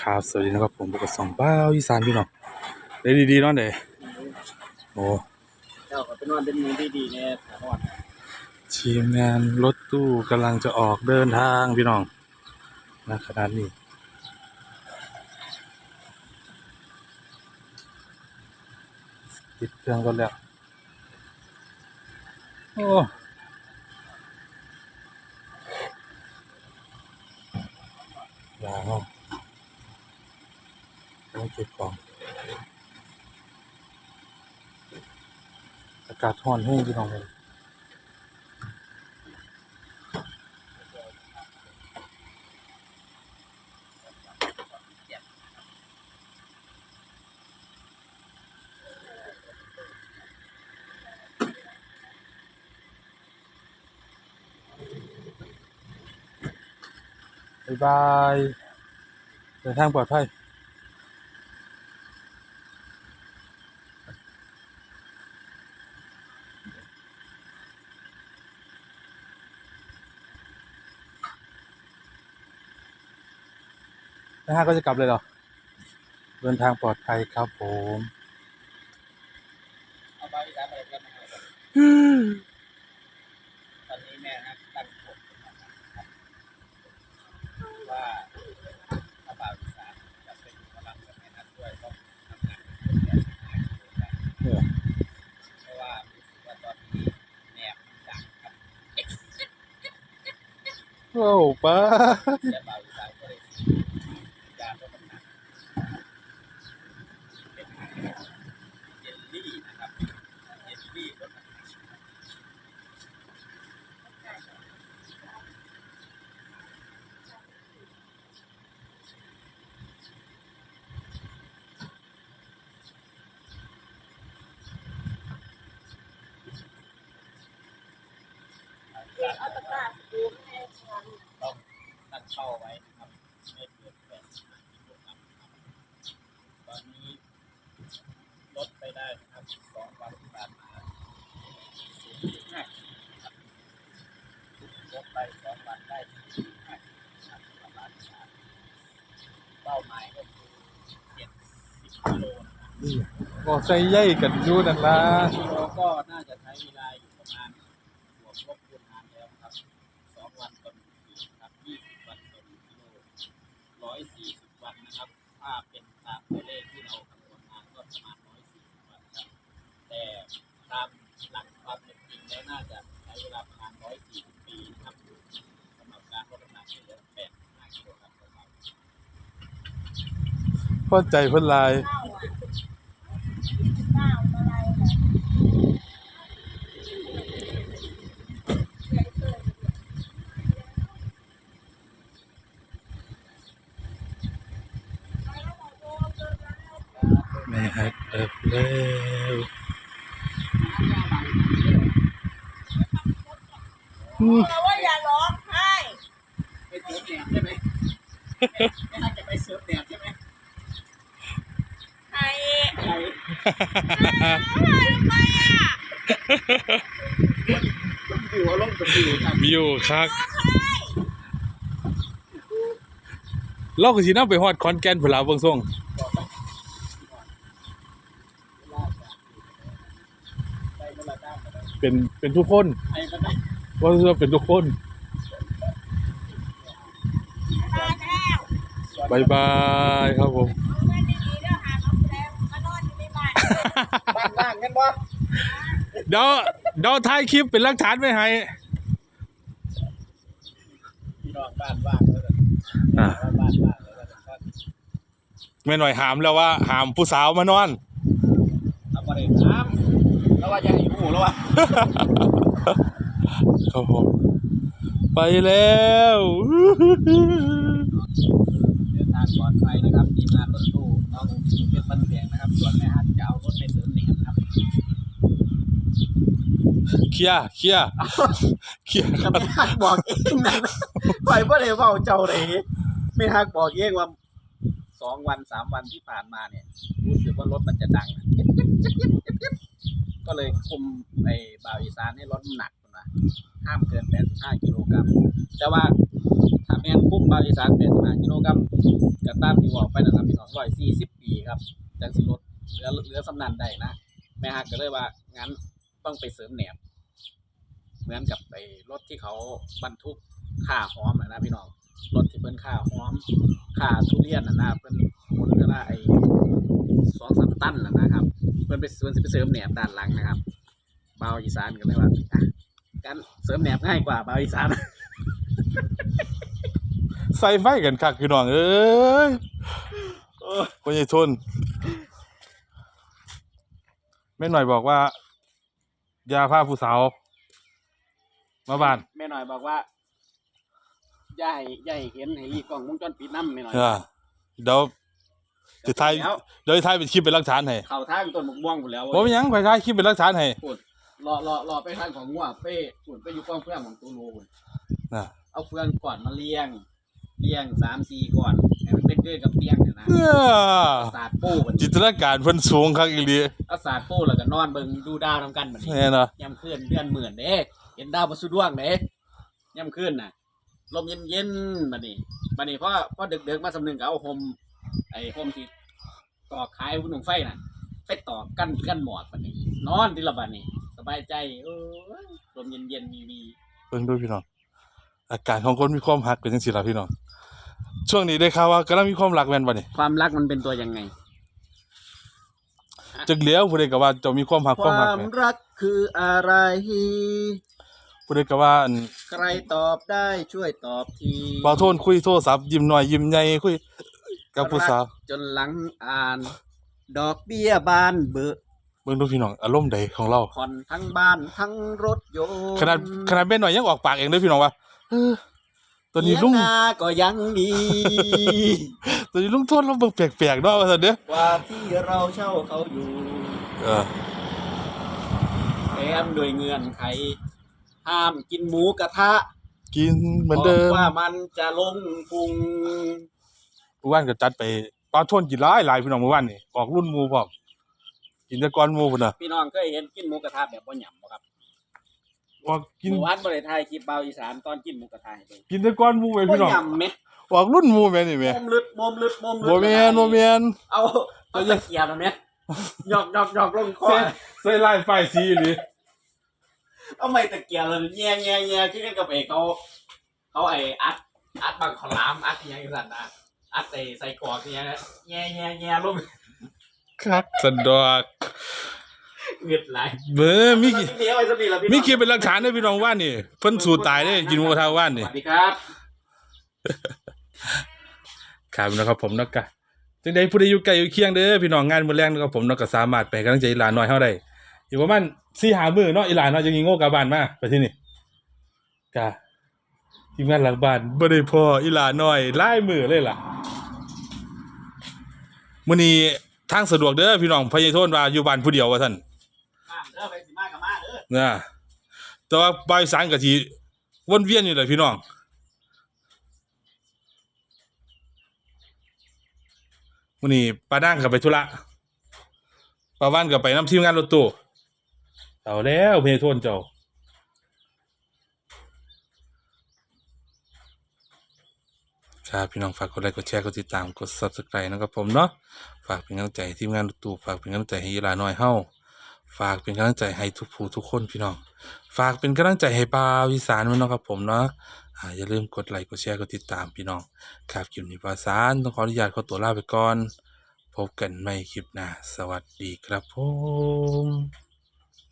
ครับ สวัสดีนะครับผมบุกกบสองบ้าวอีสานพี่น้องได้ดีๆเนาะเด้โอ้เจ้าก็เป็นวันเป็นมือที่ดีเนี่ยถามว่าทีมงานรถตู้กำลังจะออกเดินทางพี่น้องณขณะนี้ติดเครื่องรถแล้ว โอ้ยาวต้องเก็บของ อากาศร้อนแห้งพี่น้องเลยบายบายเดินทางปลอดภัย นะฮะก็จะกลับเลยเหรอ เดินทางปลอดภัยครับผมเอาไปทำอะไรกันนะครับตอนนี้แม่นะตั้งผมว่าถ้าบ่าวอีสานจะเป็นกำลังกับแม่นัดด้วยต้องทำงานเพราะว่ารู้สึกว่าตอนนี้แนบดังครับโอ้ป้า แต่บ่าวอีสานก็เลยยาลดน้ำหนักเป็นเยลลี่นะครับเยลลี่ลดน้ำหนัก เอาตะกร้าปูแม่ชวน ต้องตั้ง เป้าไว้นะครับไม่เกินแปดสิบห้ากิโลกรัมนะครับตอนนี้ลดไปได้นะครับสองวันที่ผ่านมาศูนย์จุดห้าขีดนะครับลดไปสองวันได้ศูนย์จุดห้าขีดนะครับประมาณสามเป้าหมายก็คือเจ็ดสิบกิโลนะครับบอกใจใหญ่กันอยู่นั่นล่ะกิโลก็น่าจะใช้เวลาอยู่ประมาณ 140 วันนะครับ ถ้าเป็นตามตัวเลขที่เราคำนวณมาก็ประมาณ 140 วันครับ แต่ตามหลักความเป็นจริงแล้วน่าจะใช้เวลาประมาณ 140 ปีนะครับสำหรับการลดน้ำหนักที่เหลือ85กิโลกรัมต่อวัน พอใจพิ่นลาย แม่ฮักเอิบแล้วอืมเราว่าอย่าร้องไห้ไปเสิร์ฟแดดใช่ไหมไม่น่าจะไปเสิร์ฟแดดใช่ไหมไห้ใช่ไปอะต้องอยู่อารมณ์กับอยู่ครับมีอยู่คักเราก็สินำไปฮอดขอนแก่นพุ่นล่ะเบิ่งส่ง ไปเวลาได้ก็ได้ เป็นเป็นทุกคนไปก็ได้ว่าเพื่อเป็นทุกคนมาแล้วบายบายครับผมเอาไว้ดีๆเด้อหาน้องแล้วมานอนอยู่ในบ้านบ้านล่างกันวะเดี๋ยวเดี๋ยวถ่ายคลิปเป็นหลักฐานไว้ให้พี่น้องบ้านว่างแล้วกันอ่าบ้านว่างแล้วกันครับแม่หน่อยหามแล้วว่าหามผู้สาวมานอนเอาไปเลยน้ำแล้วว่าจะให้ หูแล้ววะครับผมไปแล้วเดินทางปลอดภัยนะครับทีมงานรถตู้น้องเป็นบันเสียงนะครับ ส่วนแม่ฮัทจะเอารถไปเสริมเหลี่ยมครับเคลียร์เคลียร์เคลียร์จะไม่ฮักบอกเองนะปล่อยพ่อเลยเฝ้าเจ้าเลยไม่ฮักบอกเองว่าสองวันสามวันที่ผ่านมาเนี่ย รู้สึกว่ารถมันจะดังนะ ก็เลยคุมไอ้บ่าวอีสานให้ลดน้ำหนักนะห้ามเกิน 85 กิโลกรัมแต่ว่าถ้าแม่นคุ้มบาอีสานเป็นสิบห้ากิโลกรัมก็ตามที่บอกไปนะครับพี่น้องร้อยสี่สิบปีครับจังสิลดเหลือเหลือสำนันได้นะแม่ฮักก็เลยว่างั้นต้องไปเสริมแหนบ เหมือนกับไปรถที่เขาบรรทุกข่าหอมนะพี่น้องรถที่เพิ่นข่าหอมข่าทุเรียนนะนะเพิ่นหมุนก็ได้ไอ้ สองสามตันนะนะครับเพิ่นไปเพิ่นสิไปเสริมแหนบด้านหลังนะครับเบาวอีสานก็เลยว่าอะการเสริมแหนบง่ายกว่าเบาวอีสาน ใส่ไฟกันคักพี่น้องเอ้ยพ่อใหญ่ทนแม่หน่อยบอกว่าอย่าพาผู้สาว มาบ้านแม่หน่อยบอกว่าอย่าให้อย่าให้เห็นให้รีบกล้องวงจรปิดนำแม่หน่อย เออเดี๋ยว จะถ่ายแล้วเดี๋ยวจะถ่ายเป็นคลิปเป็นหลักฐานให้เข้าทางต้นมะม่วงหมดแล้วบ่มีหยังไปถ่ายคลิปเป็นหลักฐานให้พูดรอรอรอไปทางของงัวเป้พูดไปอยู่กองเฟืองของตูรูพุ่นน่ะเอาเฟืองก่อนมาเลี้ยงเลี้ยงสามสี่ก่อนให้มันเป็นเกลือกับเตียงเนี่ยนะเอ้อศาสตร์ปูมันจินตนาการเพิ่นสูงคักอีหลีเอาศาสตร์ปูแล้วก็นอนเบิ่งดูดาวนํกันบัดนี้แน่เนาะยามคืนเดือนหมื่นเด้เห็นดาวบ่สุดดวงเด้ยามคืนน่ะลมเย็นๆบัดนี้บัดนี้พอพอดึกๆมาสำนึงก็เอาห่ม ไอ้ห่มที่ตอกขายหุ่นงไฟน่ะไปตอกกันกันหมอดบัดนี้ นอนทีละบัดนี้ สบายใจเออลมเย็นๆมีๆเบิ่งดูพี่น้องอาการของคนมีความรักเป็นจังซี่ล่ะพี่น้องช่วงนี้ได้ข่าวว่ากำลังมีความรักแม่นบ่นี่ความรักมันเป็นตัวยังไงจักเหลียวผู้ใดก็ว่าเจ้ามีความรักความรักความแม่นรักคืออะไร ผู้ใดก็ว่าอันใครตอบได้ช่วยตอบที บ่าวโทนคุยโทรศัพท์ยิ้มน้อยยิ้มใหญ่คุย กับผู้สาวรักจนหลังอ่าน ดอกเบี้ยบานเบอเบิ่งดูพี่น้องอารมณ์ใดของเรา ผ่อนทั้งบ้านทั้งรถยนต์ขนาดขนาดเป็นหน่อยยังออกปากเองเลยพี่น้องว่าเออตอนนี้ลุงเถียนาก็ยังมี ตอนนี้ลุงโทษเราเบิ่งแปลกๆเนาะว่าซั่นเด้อกว่าที่เราเช่าเขาอยู่เออแถมโดวยเงื่อนไข ห้ามกินหมูกระทะกินเหมือนเดิมพราะว่ามันจะลงพุงเมื่อวานก็จัดไปปลาโทนกินหลายหลายพี่น้องเมื่อวานนี่ออกรุ่นหมู่พร้อมกินแต่ก่อนหมู่พุ่นน่ะพี่น้องเคยเห็นกินหมูกระทะแบบบ่หยำบ่ครับออกกินเมื่อวานบ่ได้ถ่ายคลิปเบาอีสานตอนกินหมูกระทะให้เบิ่งกินแต่ก่อนหมู่แม่บ่พี่น้องหยำแหมออกรุ่นหมู่แม่นี่แม่มมลึดมมลึดมมลึดบ่แม่นบ่แม่นเอาเอาตะเกียบอันเนี้ยหยอกหยอกหยอกลงคอ ใส่ใส่ลายป้ายสีอีหลีเอาไม่ตะเกียบเลยแย่แย่แย่คือกันกับเอกเขาเขาไอ้อัดอัดบังขลามอัดอหยังสั่นนะ อัดใส่ใส่กรอกอหยังนะแย่แย่แย่ลงคักสันดอกเงือดไหลเบ้อมีกี่เดียวไอ้สติละพี่น้องมีคลิปเป็นหลักฐานเด้อพี่น้องว่านนี่เพิ่นสู้ตายเด้อกินหมูกระทะว่านสนี่วัสดีครับ ครับนะครับผมเนาะกะจังใดผู้ใดอยู่ไกลอยู่เคียงเด้อพี่น้องงานมื้อแรงนะครับผมเนาะก็สามารถไปให้กำลังใจอีหลานน้อยเฮาได้อยู่ประมาณ4-5มื้อเนาะอีหลานเนาะจังสิโง่กลับบ้านมาไปที่นี่กะ ทีมงานหลังบ้านบ่ได้พออีหลานน้อยหลายมื้อเลยล่ะมื้อนี้ทางสะดวกเด้อพี่น้องพญาโทนว่าอยู่บ้านผู้เดียวว่าซั่นมาเด้อไปสิมากับมาเด้อนะแต่ว่าบ่ายสามก็สิวนเวียนอยู่แหละพี่น้องมื้อนี้ป้านั่งก็ไปธุระป้าวันก็ไปนำทีมงานรถตู้เอาแล้วเพโทนเจ้า ครับพี่น้องฝากกดไลค์กดแชร์กดติดตามกด Subscribe นะครับผมเนาะฝากเป็นกำลังใจทีมงานรถตู้ฝากเป็นกำลังใจให้ยีหลาน้อยเฮาฝากเป็นกำลังใจให้ทุกผู้ทุกคนพี่น้อง ฝากเป็นกำลังใจให้ปาวิสานมันนะครับผมเนาะอ่าอย่าลืมกดไลค์กดแชร์กดติดตามพี่น้อง ครับคลิปนี้ปาสารต้องขออนุญาตขอตัวลาไปก่อน พบกันใหม่คลิปหน้าสวัสดีครับผม